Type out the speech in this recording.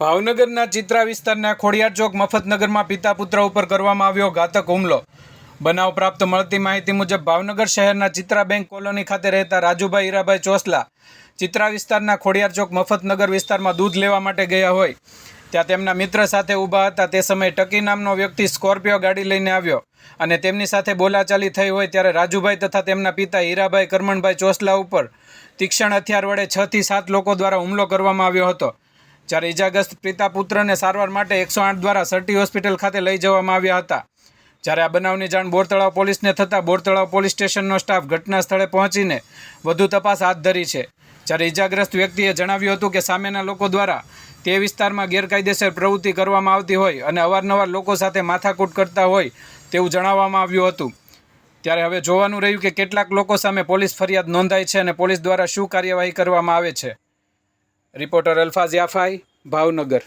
ભાવનગરના ચિત્રા વિસ્તારના ખોડિયાર ચોક મફતનગરમાં પિતા પુત્ર ઉપર કરવામાં આવ્યો ઘાતક હુમલો. બનાવ પ્રાપ્ત મળતી માહિતી મુજબ ભાવનગર શહેરના ચિત્રા બેંક કોલોની ખાતે રહેતા રાજુભાઈ હીરાભાઈ ચોસલા ચિત્રા વિસ્તારના ખોડિયાર ચોક મફતનગર વિસ્તારમાં દૂધ લેવા માટે ગયા હોય. ત્યાં તેમના મિત્ર સાથે ઊભા હતા. તે સમયે ટકી નામનો વ્યક્તિ સ્કોર્પિયો ગાડી લઈને આવ્યો અને તેમની સાથે બોલાચાલી થઈ હોય ત્યારે રાજુભાઈ તથા તેમના પિતા હીરાભાઈ કરમણભાઈ ચોસલા ઉપર તીક્ષ્ણ હથિયાર વડે છ થી સાત લોકો દ્વારા હુમલો કરવામાં આવ્યો હતો. જ્યારે ઇજાગ્રસ્ત પિતા પુત્રને સારવાર માટે એકસો આઠ દ્વારા સર્ટી હોસ્પિટલ ખાતે લઈ જવામાં આવ્યા હતા. જ્યારે આ બનાવની જાણ બોરતળાવ પોલીસને થતાં બોરતળાવ પોલીસ સ્ટેશનનો સ્ટાફ ઘટના સ્થળે પહોંચીને વધુ તપાસ હાથ ધરી છે. જ્યારે ઇજાગ્રસ્ત વ્યક્તિએ જણાવ્યું હતું કે સામેના લોકો દ્વારા તે વિસ્તારમાં ગેરકાયદેસર પ્રવૃત્તિ કરવામાં આવતી હોય અને અવારનવાર લોકો સાથે માથાકૂટ કરતા હોય તેવું જણાવવામાં આવ્યું હતું. ત્યારે હવે જોવાનું રહ્યું કે કેટલાક લોકો સામે પોલીસ ફરિયાદ નોંધાઈ છે અને પોલીસ દ્વારા શું કાર્યવાહી કરવામાં આવે છે. રિપોર્ટર અલ્ફાઝ યાફાઈ ભાવનગર